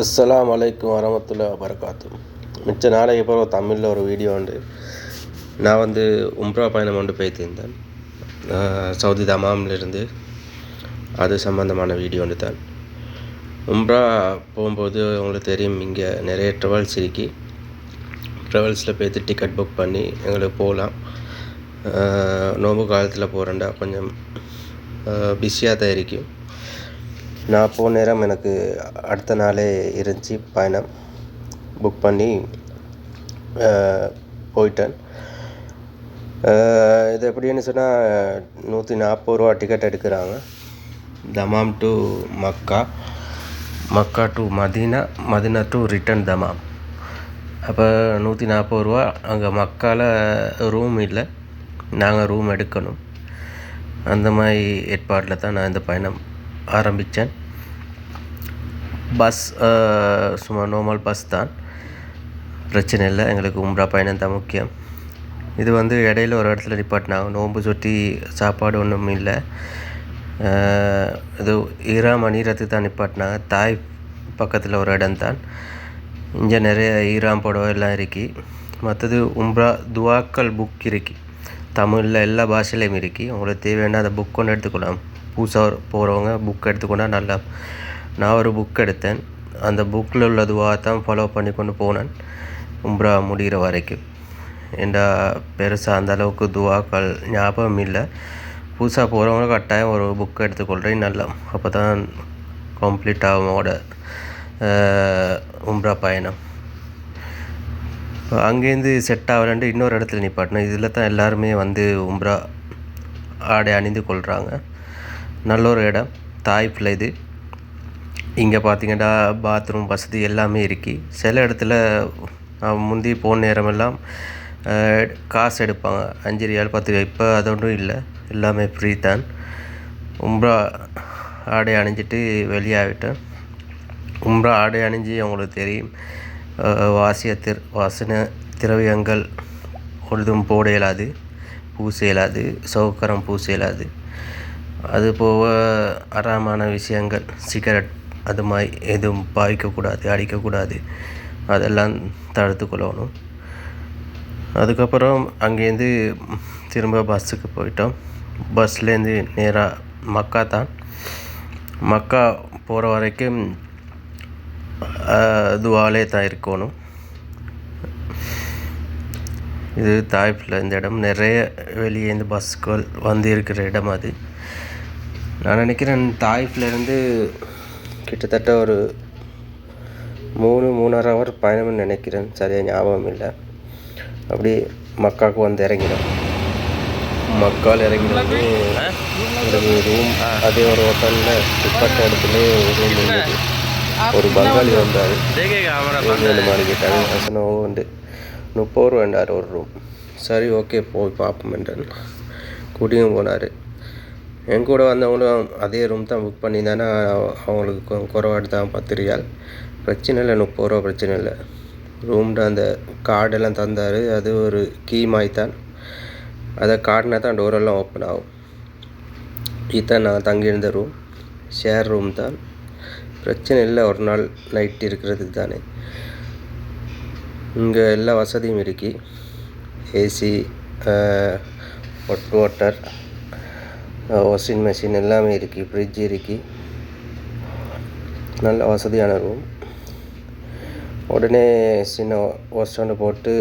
அஸ்லாம் வலைக்கும் வரமத்துல வரகாத்து மிச்ச நாளைக்கு அப்புறம் தமிழில் ஒரு வீடியோ உண்டு. நான் வந்து உம்ரா பயணம் கொண்டு போய்த்திருந்தேன் சவுதி தமாம்லேருந்து. அது சம்மந்தமான வீடியோ ஒன்று தான். உம்ரா போகும்போது உங்களுக்கு தெரியும் இங்கே நிறைய ட்ராவல்ஸ் இருக்கு. ட்ராவல்ஸில் போய்த்து டிக்கெட் புக் பண்ணி எங்களுக்கு போகலாம். நோம்பு காலத்தில் போகிறேன்டா கொஞ்சம் பிஸியாக தான் இருக்கும் நான் போன நேரம் எனக்கு அடுத்த நாளே இருந்துச்சு பயணம் புக் பண்ணி போயிட்டேன். இது எப்படின்னு சொன்னால் நூற்றி நாற்பது ரூபா டிக்கெட் எடுக்கிறாங்க. Dammam to Makkah Makkah to Medina Medina to return Dammam. அப்போ நூற்றி நாற்பது ரூபா அங்கே மக்காவில் ரூம் இல்லை. நாங்கள் ரூம் எடுக்கணும். அந்த மாதிரி ஏற்பாட்டில் தான் நான் இந்த பயணம் ஆரம்பித்தேன். பஸ் சும்மா நார்மல் பஸ் தான். பிரச்சனை இல்லை எங்களுக்கு உம்ரா பயணம் தான் முக்கியம். இது வந்து இடையில ஒரு இடத்துல நிப்பாட்டினாங்க. நோன்பு சுற்றி சாப்பாடு ஒன்றும் இல்லை. இது ஈரா மணிரத்துக்கு தான் நிப்பாட்டினாங்க. தாய் பக்கத்தில் ஒரு இடம் தான். இங்கே நிறைய ஈராம் புடவை எல்லாம் இருக்கு. மற்றது உம்ரா துவாக்கள் புக் இருக்கு. தமிழில் எல்லா பாஷையிலையும் இருக்கு. உங்களுக்கு தேவையான அந்த புக் ஒன்று எடுத்துக்கலாம். புதுசாக போகிறவங்க புக் எடுத்துக்கொண்டா நல்லா. நான் ஒரு புக் எடுத்தேன். அந்த புக்கில் உள்ள துவா தான் ஃபாலோ பண்ணி கொண்டு போனேன். உம்ரா முடிகிற வரைக்கும். ஏண்டா பெருசாக அந்த அளவுக்கு துவாக்கள் ஞாபகம் இல்லை. புதுசாக போகிறவங்க கட்டாயம் ஒரு புக் எடுத்துக்கொள்கிறேன் நல்லா. அப்போ தான் கம்ப்ளீட் ஆகும் உம்ரா பயணம். இப்போ அங்கேருந்து செட் ஆகலன்ட்டு இன்னொரு இடத்துல நிப்பாட்டணும் இதில் தான் எல்லாருமே வந்து உம்ரா ஆடை அணிந்து கொள்கிறாங்க நல்ல ஒரு இடம் தாய்ப்பில் இது. இங்கே பார்த்தீங்கன்னா பாத்ரூம் வசதி எல்லாமே இருக்குது சில இடத்துல முந்தி போன நேரமெல்லாம் காசு எடுப்பாங்க. அஞ்சு ரியால் பத்து ரியால். இப்போ அது ஒன்றும் இல்லை. எல்லாமே ஃப்ரீ தான். உம்ரா ஆடை அணிஞ்சிட்டு வெளியாகிட்டேன் உம்ரா ஆடை அணிஞ்சு அவங்களுக்கு தெரியும். வாசிய திரு வாசன திரவியங்கள் ஒழுதும் போட இயலாது. பூச இயலாது. சௌக்கரம் பூச இயலாது. அது போக அறாமான விஷயங்கள் சிகரெட் அது மாதிரி எதுவும் பாய்க்கக்கூடாது அடிக்கக்கூடாது. அதெல்லாம் தடுத்து கொள்ளணும். அதுக்கப்புறம் அங்கேருந்து திரும்ப பஸ்ஸுக்கு போயிட்டோம். பஸ்லேருந்து நேராக மக்கா தான். மக்கா போகிற வரைக்கும் துவாலே தான் இருக்கணும். இது தாய்ப்பில் இந்த இடம். நிறைய வெளியே இந்த பஸ்கள் வந்து இருக்கிற இடம் அது. நான் நினைக்கிறேன் தாய்ஃப்லேருந்து கிட்டத்தட்ட ஒரு மூணு மூணரை ஹவர் பயணம்னு நினைக்கிறேன். சரியாக ஞாபகம் இல்லை. அப்படி மக்காவுக்கு வந்து இறங்கினோம். மக்கால் இறங்கினது ஒரு ரூம் அதே ஒரு ஹோட்டலில் துப்பட்ட இடத்துல ரூம் இருந்தது ஒரு பங்காளி வந்தார். ஏழு மாதிரி கேட்டார் அசனோ வந்து முப்பது ரூபா வேண்டார் ஒரு ரூம் சரி ஓகே போய் பார்ப்போம் கூட்டியும் போனார். என் கூட வந்தவங்களும் அதே ரூம் தான் புக் பண்ணியிருந்தானா அவங்களுக்கு கொ- குறைவாட்டு தான் பத்து ரியால் பிரச்சனை இல்லை முப்பது ரூபா பிரச்சனை இல்லை. ரூம்ட அந்த கார்டெல்லாம் தந்தார். அது ஒரு கீ மாதிரி தான். அதை கார்டினா தான் டோரெல்லாம் ஓப்பன் ஆகும். இதுதான் நான் தங்கியிருந்த ரூம் ஷேர் ரூம் தான். பிரச்சனை இல்லை ஒரு நாள் நைட் இருக்கிறதுக்கு தானே. இங்கே எல்லா வசதியும் இருக்கு. AC hot water washing machine எல்லாமே இருக்கு ஃப்ரிட்ஜ் இருக்கு. நல்ல வசதியான ரூம் உடனே சின்ன வாஷ் ஸ்டாண்டு போட்டு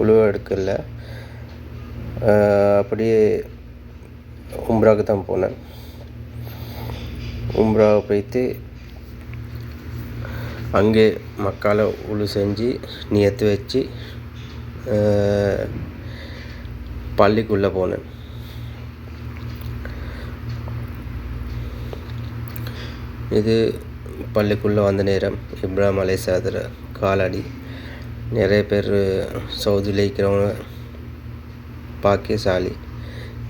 உழுவ எடுக்கல. அப்படியே உம்ராவுக்கு தான் போனேன். உம்ரா போயிட்டு அங்கே மக்கால உழு செஞ்சு நியத்து வச்சு பள்ளிக்குள்ளே போனேன். இது பள்ளிக்குள்ளே வந்த நேரம். இப்ராஹிம் அலைசாதர காலடி. நிறைய பேர் சவுதியில் இருக்கிறவங்க பாக்கியசாலி.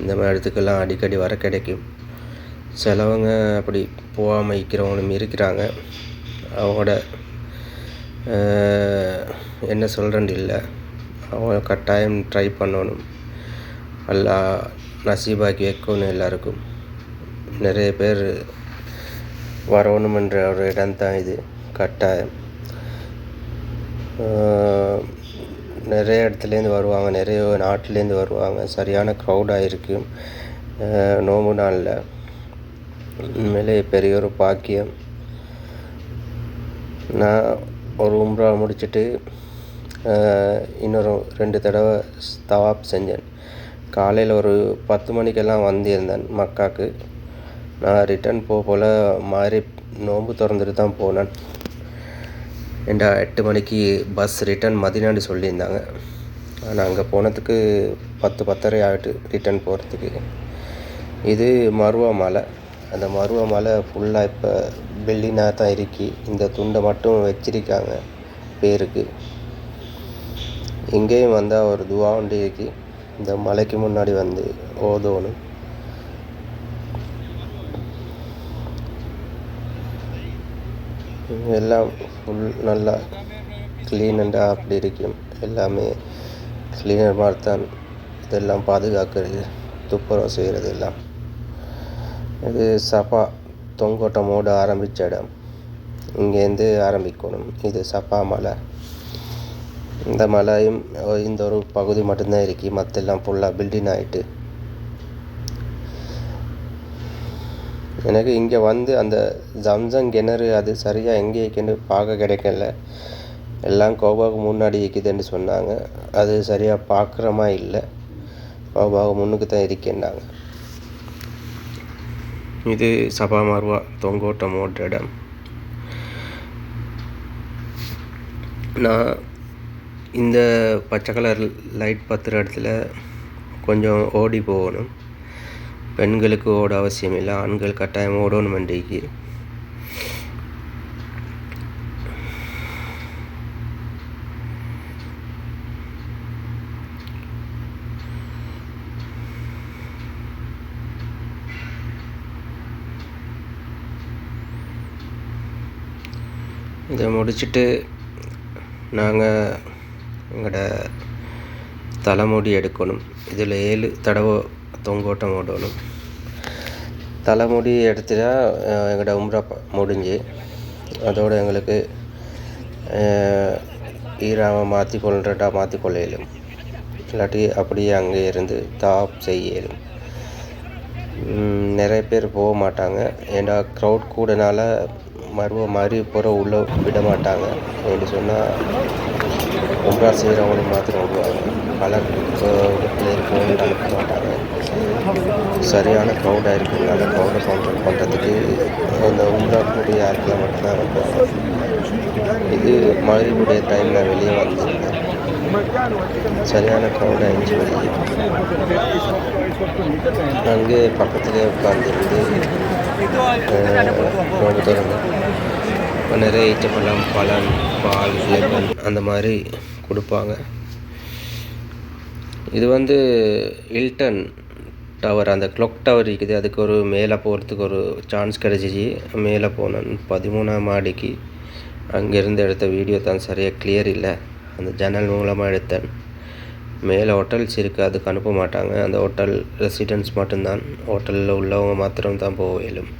இந்த மாதிரி இடத்துக்கெல்லாம் அடிக்கடி வர கிடைக்கும். சிலவங்க அப்படி போகாமல் இருக்கிறவங்களும் இருக்கிறாங்க. அவங்களோட என்ன சொல்கிறேன்னு இல்லை. அவங்க கட்டாயம் ட்ரை பண்ணணும். நல்லா நசீபாக்கி வைக்கணும் எல்லாருக்கும். நிறைய பேர் வரணுமென்ற ஒரு இடம்தான் இது. கட்டாயம். நிறைய இடத்துலேருந்து வருவாங்க. நிறைய நாட்டிலேருந்து வருவாங்க. சரியான க்ரௌடாக இருக்கும் நோம்பு நாளில். உண்மையிலே பெரிய ஒரு பாக்கியம். நான் ஒரு உம்ரா முடிச்சுட்டு இன்னொரு ரெண்டு தடவை தவாப் செஞ்சேன். காலையில் ஒரு பத்து மணிக்கெல்லாம் வந்திருந்தேன் மக்காக்கு. நான் ரிட்டர்ன் போக போல் மாதிரி நோன்பு திறந்துட்டு தான் போனேன். ஏண்டா எட்டு மணிக்கு பஸ் ரிட்டர்ன் மதினாண்டு சொல்லியிருந்தாங்க. ஆனால் அங்கே போனதுக்கு பத்து பத்தரை ஆகிட்டு ரிட்டர்ன் போகிறதுக்கு இது மருவா மலை. அந்த மருவ மலை ஃபுல்லாக இப்போ பில்டிங்காக தான் இருக்கி. இந்த துண்டை மட்டும் வச்சிருக்காங்க பேருக்கு. இங்கேயும் வந்தால் ஒரு துவா இருக்கு. இந்த மலைக்கு முன்னாடி வந்து ஓதோணும். எல்லாம் ஃபுல் நல்லா க்ளீனண்டாக அப்படி இருக்கும். எல்லாமே க்ளீனர் மாதிரி தான் இதெல்லாம் பாதுகாக்கிறது துப்புரவு செய்கிறது எல்லாம். இது சபா தொங்கோட்டமோடு ஆரம்பித்த இடம். இங்கேருந்து ஆரம்பிக்கணும். இது சபா மலை. இந்த மலையும் இந்த ஒரு பகுதி மட்டும்தான் இருக்கு. மற்றெல்லாம் ஃபுல்லாக பில்டிங் ஆகிட்டு எனக்கு இங்கே வந்து அந்த ஜம்சம் கிணறு அது சரியாக எங்கே இருக்குன்னு பார்க்க கிடைக்கல. எல்லாம் கோபாவுக்கு முன்னாடி இருக்குதுன்னு சொன்னாங்க. அது சரியாக பார்க்குறமா இல்லை. கோபாவுக்கு முன்னுக்கு தான் இருக்கேன்னாங்க. இது சபா தொங்கோட்டம் ஓட்டுற இடம் நான் இந்த பச்சை கலர் லைட் பத்துற இடத்துல கொஞ்சம் ஓடி போகணும். பெண்களுக்கு ஓட அவசியம் இல்லை ஆண்கள் கட்டாயம் ஓடணும் இன்றைக்கு இதை முடிச்சுட்டு நாங்கள் எங்களோட தலைமுடி எடுக்கணும். இதில் ஏழு தடவை தொங்கோட்டம் ஓடணும் தலைமுடி எடுத்துட்டா எங்களோட உம்ரா முடிஞ்சு. அதோடு எங்களுக்கு ஈராவை மாற்றி கொள்றட்டா மாற்றி கொள்ள இயலும் இல்லாட்டி அப்படியே அங்கே இருந்து தாப் செய்ய இயலும் நிறைய பேர் போக மாட்டாங்க. ஏன்னா க்ரௌட் கூடனால மருவ மாதிரி புற உள்ளே விட மாட்டாங்க. அப்படின்னு சொன்னால் உம்ரா செய்கிறவங்களுக்கு மாத்திரம் விடுவாங்க. பல இடத்துல இருக்கவங்களும் அனுப்ப மாட்டாங்க. சரியான க்ரௌடாக இருக்கிறதுனால க்ரௌடை கண்ட்ரோல் பண்ணுறதுக்கு அந்த உம்ரா கூடிய யாருக்கெல்லாம் மட்டும்தான் அனுப்புவாங்க இது மகிழ்வுடைய டைமில் வெளியே வந்திருந்தேன். சரியான க்ரௌடாக அஞ்சு வெளியே. அங்கே பக்கத்துலேயே உட்காந்துருந்து நோம்பு திறந்து நிறைய ஈச்சப்பழம் பழம் பால் லெமன் அந்த மாதிரி கொடுப்பாங்க. இது வந்து ஹில்டன் டவர் அந்த க்ளொக் டவர் இருக்குது. அதுக்கு ஒரு மேலே போகிறதுக்கு ஒரு சான்ஸ் கிடச்சிச்சு. மேலே போனேன் பதிமூணாம் மாடிக்கு அங்கேருந்து எடுத்த வீடியோ தான் சரியாக கிளியர் இல்லை. அந்த ஜன்னல் மூலமாக எடுத்தேன். மேலே ஹோட்டல்ஸ் இருக்குது அதுக்கு அனுப்ப மாட்டாங்க. அந்த ஹோட்டல் ரெசிடென்ஸ் மட்டும்தான். ஹோட்டலில் உள்ளவங்க மாத்திரம் தான் போக இயலும்.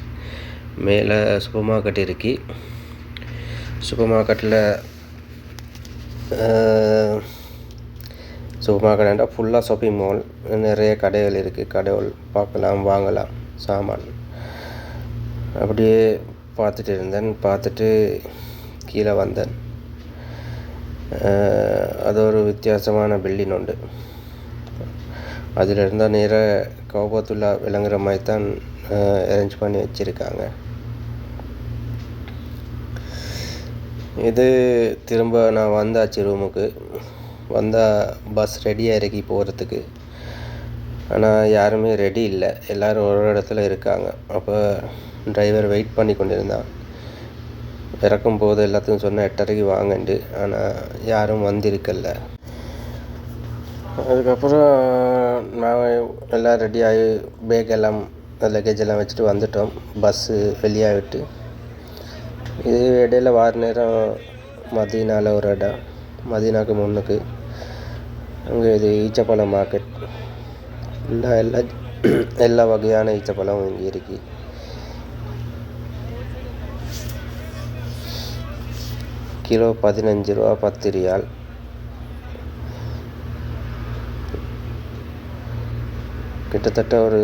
மேலே சூப்பர் மார்க்கெட் இருக்கு சூப்பர் மார்க்கெட்டில் சூப்பர் மார்க்கெட்டா ஃபுல்லாக ஷாப்பிங் மால் நிறைய கடைகள் இருக்குது கடைகள் பார்க்கலாம் வாங்கலாம் சாமான். அப்படியே பார்த்துட்டு இருந்தேன். பார்த்துட்டு கீழே வந்தேன். அது ஒரு வித்தியாசமான பில்டிங் உண்டு. அதில் இருந்தால் நேராக கௌபத்துல்லா விளங்குற மாதிரி தான் அரேஞ்ச் பண்ணி வச்சுருக்காங்க. இது திரும்ப நான் வந்தாச்சு ரூமுக்கு வந்தால் பஸ் ரெடியாக இறக்கி போகிறதுக்கு ஆனால் யாருமே ரெடி இல்லை. எல்லோரும் ஒரு இடத்துல இருக்காங்க. அப்போ டிரைவர் வெயிட் பண்ணி கொண்டிருந்தான். இறக்கும் போது எல்லாத்தையும் சொன்ன எட்டரைக்கு வாங்கண்டு. ஆனால் யாரும் வந்திருக்கல. அதுக்கப்புறம் நான் எல்லாம் ரெடியாகி பேக் எல்லாம் லக்கேஜ் எல்லாம் வச்சுட்டு வந்துட்டோம். பஸ்ஸு வெளியாக விட்டு இது இடையில வார நேரம் மதீனாவில் ஒரு இடம். மதீனாக்கு முன்னுக்கு. அங்கே இது ஈச்சப்பழம் மார்க்கெட் எல்லா எல்லா எல்லா வகையான ஈச்சப்பழமும் இங்கே இருக்குது கிலோ பதினஞ்சு ரூபா பத்து ரியால். கிட்டத்தட்ட ஒரு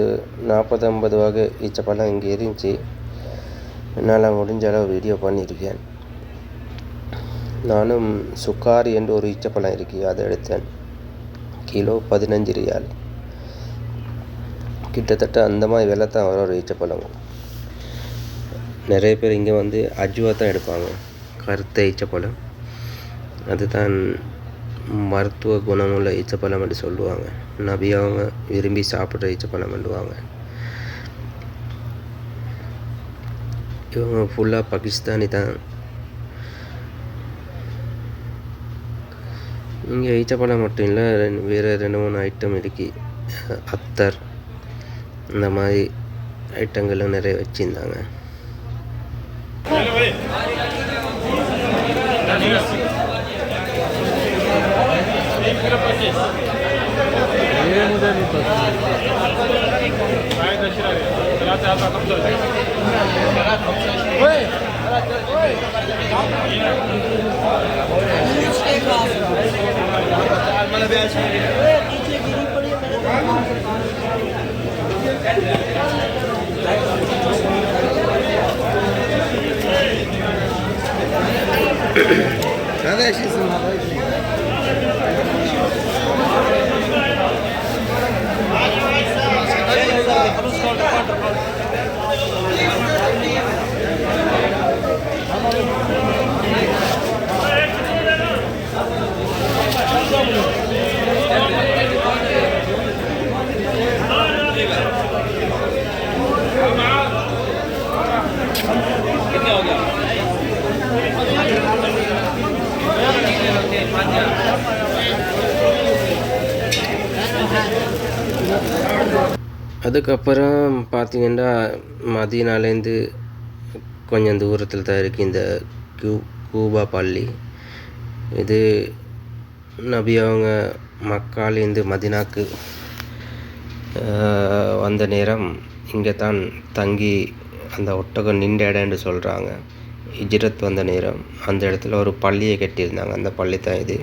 நாற்பது ஐம்பது வகை ஈச்சப்பழம் இங்கே இருந்துச்சு. என்னால் முடிஞ்ச அளவு வீடியோ பண்ணியிருக்கேன். நானும் சுக்காரி என்று ஒரு ஈச்சப்பழம் இருக்கு அதை எடுத்தேன். கிலோ பதினஞ்சு ரியால். கிட்டத்தட்ட அந்த மாதிரி விலை தான் வரும் ஒரு ஈச்சப்பழம். நிறைய பேர் இங்கே வந்து அஜுவா தான் எடுப்பாங்க. கருத்த ஈச்சப்பழம் அதுதான் மருத்துவ குணமுள்ள ஈச்சப்பழம் என்று சொல்லுவாங்க. நபி அவங்க விரும்பி சாப்பிட்ற ஈச்சப்பழம் பண்ணுவாங்க இவங்க ஃபுல்லாக பாகிஸ்தானி தான். இங்கே ஈச்சப்பழம் மட்டும் இல்லை வேறு ரெண்டு மூணு ஐட்டம் இருக்கு. அத்தர் இந்த மாதிரி ஐட்டங்கள்லாம் நிறைய வச்சுருந்தாங்க. Kardeşim. அதுக்கப்புறம் பார்த்தீங்கன்னா மதீனாலேருந்து கொஞ்சம் தூரத்தில் தான் இருக்குது இந்த கியூ கூபா பள்ளி. இது நபி அவங்க மக்காலேருந்து மதினாக்கு வந்த நேரம் இங்கே தான் தங்கி அந்த ஒட்டகம் நின்ற இடம்னு சொல்கிறாங்க ஹிஜ்ரத் வந்த நேரம் அந்த இடத்துல ஒரு பள்ளியை கட்டியிருந்தாங்க. அந்த பள்ளி தான் இது.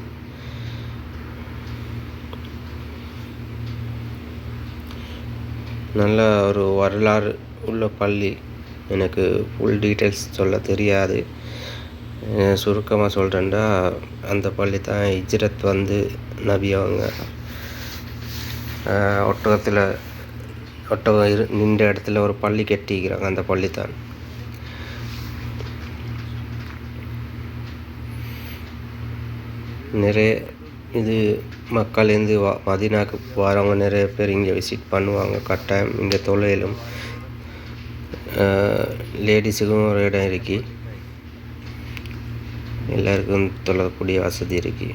நல்ல ஒரு வரலாறு உள்ள பள்ளி. எனக்கு ஃபுல் டீட்டெயில்ஸ் சொல்ல தெரியாது. சுருக்கமாக சொல்கிறேன்டா அந்த பள்ளி தான் ஹிஜ்ரத் வந்து நபி அவங்க. ஒட்டகத்தில் ஒட்டகம் இரு நின்ற இடத்துல ஒரு பள்ளி கட்டிக்கிறாங்க அந்த பள்ளி தான். நிறைய இது மக்கள்லேருந்து வா மதினாக்கு வரவங்க நிறைய பேர் இங்கே விசிட் பண்ணுவாங்க. கட்டாயம் இங்கே தொழிலும் லேடிஸுக்கும் ஒரு இடம் இருக்கு. எல்லாருக்கும் தொழக்கூடிய வசதி இருக்கு.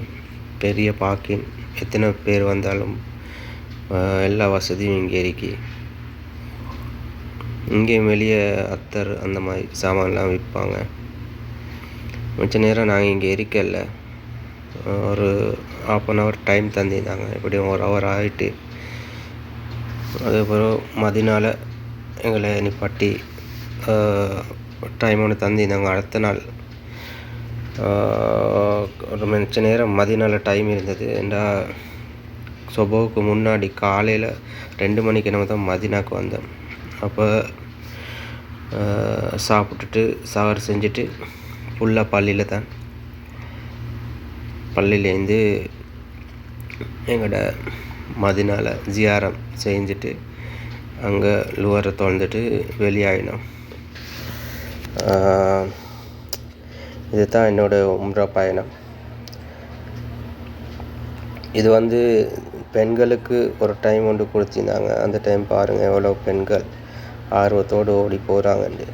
பெரிய பார்க்கிங் எத்தனை பேர் வந்தாலும் எல்லா வசதியும் இங்கே இருக்கு. இங்கே வெளியே அத்தர் அந்த மாதிரி சாமான்லாம் விற்பாங்க. மிச்ச நேரம் நாங்கள் இங்கே இருக்கல ஒரு ஆஃப் அன் ஹவர் டைம் தந்திருந்தாங்க. எப்படியும் ஒரு ஹவர் ஆகிட்டு அதுக்கப்புறம் மதினால எங்களை நிப்பாட்டி டைம் ஒன்று தந்திருந்தாங்க. அடுத்த நாள் ஒரு மிச்ச நேரம் மதினால டைம் இருந்தது. ஏண்டா சொபோவுக்கு முன்னாடி காலையில் ரெண்டு மணிக்கு நம்ம தான் மதினாக்கு வந்தோம். அப்போ சாப்பிட்டுட்டு சாகர் செஞ்சுட்டு ஃபுல்லாக பள்ளியில் தான் பள்ளியிலேருந்து எங்களோட மதினால ஜியாரம் செஞ்சுட்டு அங்கே லுவரை திறந்துட்டு வெளியாகினோம் இது தான் என்னோடய உம்ரா பயணம். இது வந்து பெண்களுக்கு ஒரு டைம் ஒன்று கொடுத்துருந்தாங்க. அந்த டைம் பாருங்கள் எவ்வளோ பெண்கள் ஆர்வத்தோடு ஓடி போகிறாங்கன்ட்டு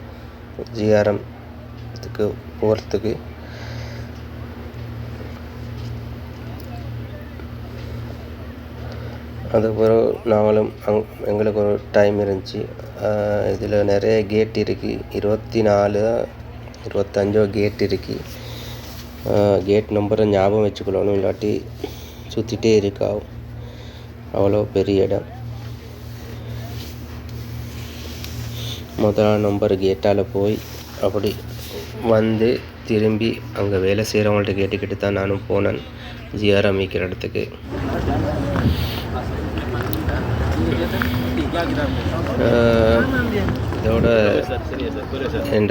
ஜிஆர்எம்த்துக்கு போகிறதுக்கு அதுக்கப்புறம் நாங்களும் அங் எங்களுக்கு ஒரு டைம் இருந்துச்சு. இதில் நிறைய கேட் இருக்குது இருபத்தி நாலு இருபத்தஞ்சோ கேட் இருக்குது கேட் நம்பரை ஞாபகம் வச்சுக்கொள்ளணும் இல்லாட்டி சுற்றிட்டே இருக்கா. அவ்வளோ பெரிய இடம். முதல் நம்பர் கேட்டால் போய் அப்படி வந்து திரும்பி அங்கே வேலை செய்கிறவங்கள்ட்ட கேட்டுக்கிட்டு தான் நானும் போனேன். ஜிஆர் அமைக்கிற இடத்துக்கு. ஆஹ், இதோட என்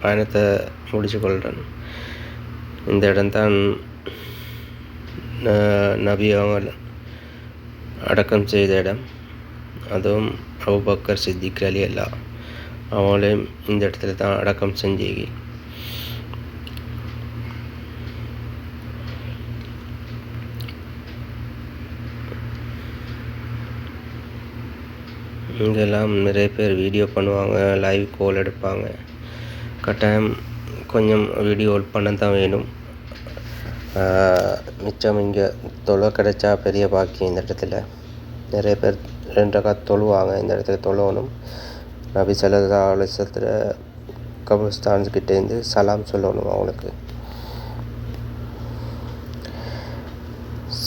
பயணத்தை முடிச்சு கொள்கிறேன் இந்த இடம்தான் ந- நபி அவங்க அடக்கம் செய்த இடம் அதுவும் அபுபக்கர் சித்திக் அலி அல்லா அவங்களையும் இந்த இடத்துல தான் அடக்கம் செஞ்சு இங்கெல்லாம் நிறைய பேர் வீடியோ பண்ணுவாங்க லைவ் கால் எடுப்பாங்க. கட்டாயம் கொஞ்சம் வீடியோ பண்ண தான் வேணும். மிச்சம் இங்கே தொலை கிடைச்சா பெரிய பாக்கியம் இந்த இடத்துல. நிறைய பேர் ரெண்டு ரக்கா தொழுவாங்க இந்த இடத்துல தொழணும். நபி சல்லா அலிசத்தில் கபுஸ்தான்கிட்டேருந்து சலாம் சொல்லணும் அவங்களுக்கு.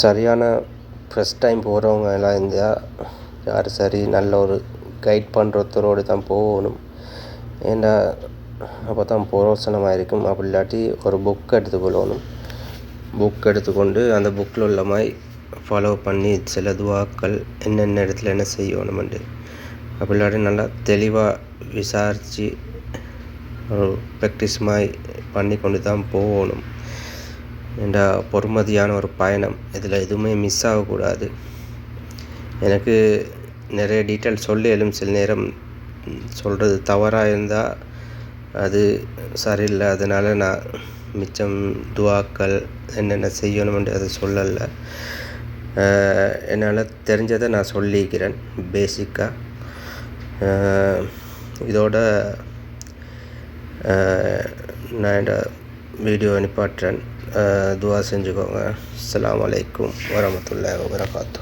சரியான ஃபஸ்ட் டைம் போகிறவங்க எல்லாம் இருந்தால் யார் சரி நல்ல ஒரு கைட் பண்ணுறத்தரோடு தான் போகணும். ஏண்டா அப்போ தான் புரோசனமாக இருக்கும் அப்படி இல்லாட்டி ஒரு புக் எடுத்துக்கொள்ளணும் புக் எடுத்துக்கொண்டு அந்த புக்கில் உள்ள மாதிரி ஃபாலோ பண்ணி சில துவாக்கள் என்னென்ன இடத்துல என்ன செய்யணுமெண்டு அப்படி இல்லாட்டி நல்லா தெளிவாக விசாரித்து ஒரு ப்ராக்டிஸ் மாதிரி பண்ணி கொண்டு தான் போகணும். ஏண்டா பொறுமதியான ஒரு பயணம். இதில் எதுவுமே மிஸ் ஆகக்கூடாது. எனக்கு நிறைய டீட்டெயில் சொல்லி எழும் சில நேரம் சொல்கிறது தவறாக இருந்தால் அது சரியில்லை. அதனால் நான் மிச்சம் துவாக்கள் என்னென்ன செய்யணும்னு அதை சொல்லலை. என்னால் தெரிஞ்சதை நான் சொல்லிக்கிறேன் பேசிக்காக இதோட நான் இந்த வீடியோ அனுப்பாட்டுறேன் துவா செஞ்சுக்கோங்க. அஸ்ஸலாமு அலைக்கும் வரமத்துல்லாஹி வபரகாத்து